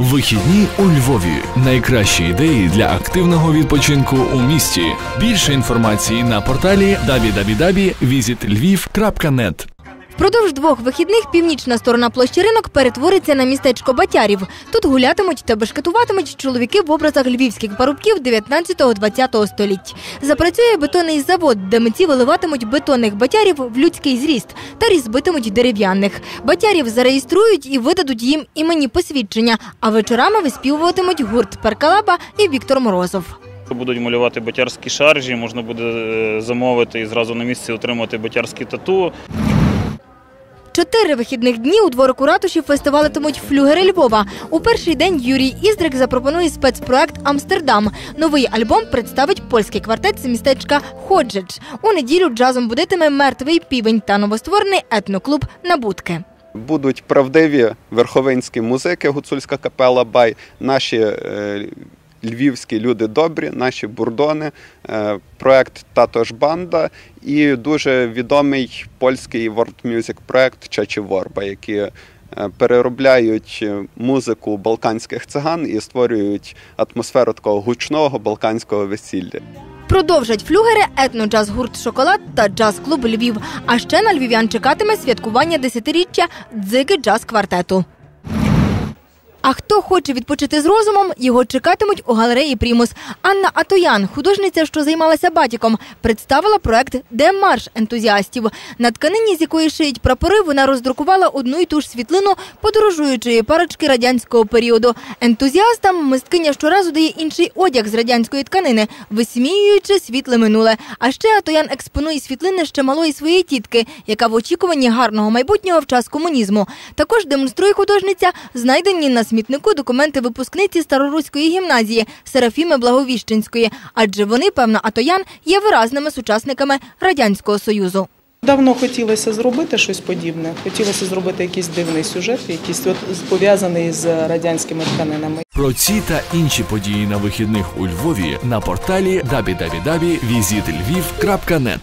Вихідні у Львові найкращі ідеї для активного відпочинку у місті. Більше інформації на порталі www.visitlviv.net. Впродовж двох вихідних північна сторона площі ринок перетвориться на містечко Батярів. Тут гулятимуть та бешкетуватимуть чоловіки в образах львівських парубків 19-20 століть. Запрацює бетонний завод, де митці виливатимуть бетонних батярів в людський зріст та різбитимуть дерев'яних. Батярів зареєструють і видадуть їм імені посвідчення, а вечорами виспівуватимуть гурт Перкалаба і Віктор Морозов. Будуть малювати ботярські шаржі, можна буде е, замовити і зразу на місці отримати ботярські тату. Чотири вихідних дні у дворику ратуші фестивалитимуть флюгери Львова. У перший день Юрій Іздрик запропонує спецпроект Амстердам. Новий альбом представить польський квартет з містечка Ходжедж. У неділю джазом будитиме мертвий півень та новостворений етноклуб Набутки. Будуть правдиві верховинські музики, гуцульська капела Бай, наші е, львівські люди добрі, наші бурдони, е, проект Татош Банда і дуже відомий польський world music проект Чачі Ворба, які е, переробляють музику балканських циган і створюють атмосферу такого гучного балканського весілля. Продовжать флюгери етноджаз гурт Шоколад та джаз-клуб Львів. А ще на львів'ян чекатиме святкування десятиріччя дзики джаз квартету. А хто хоче відпочити з розумом, його чекатимуть у галереї Примус. Анна Атоян, художниця, що займалася батіком, представила проект Демарш ентузіастів. На тканині, з якої шиють прапори, вона роздрукувала одну й ту ж світлину подорожуючої парочки радянського періоду. Ентузіастам мисткиня щоразу дає інший одяг з радянської тканини, висміюючи світле минуле. А ще Атоян експонує світлини ще малої своєї тітки, яка в очікуванні гарного майбутнього в час комунізму. Також демонструє художниця знайдені на смітнику документи випускниці Староруської гімназії Серафіми Благовіщенської, адже вони, певна Атоян, є виразними сучасниками радянського союзу. Давно хотілося зробити щось подібне. Хотілося зробити якийсь дивний сюжет, якийсь от пов'язаний з радянськими тканинами. Про ці та інші події на вихідних у Львові на порталі www.visitlviv.net.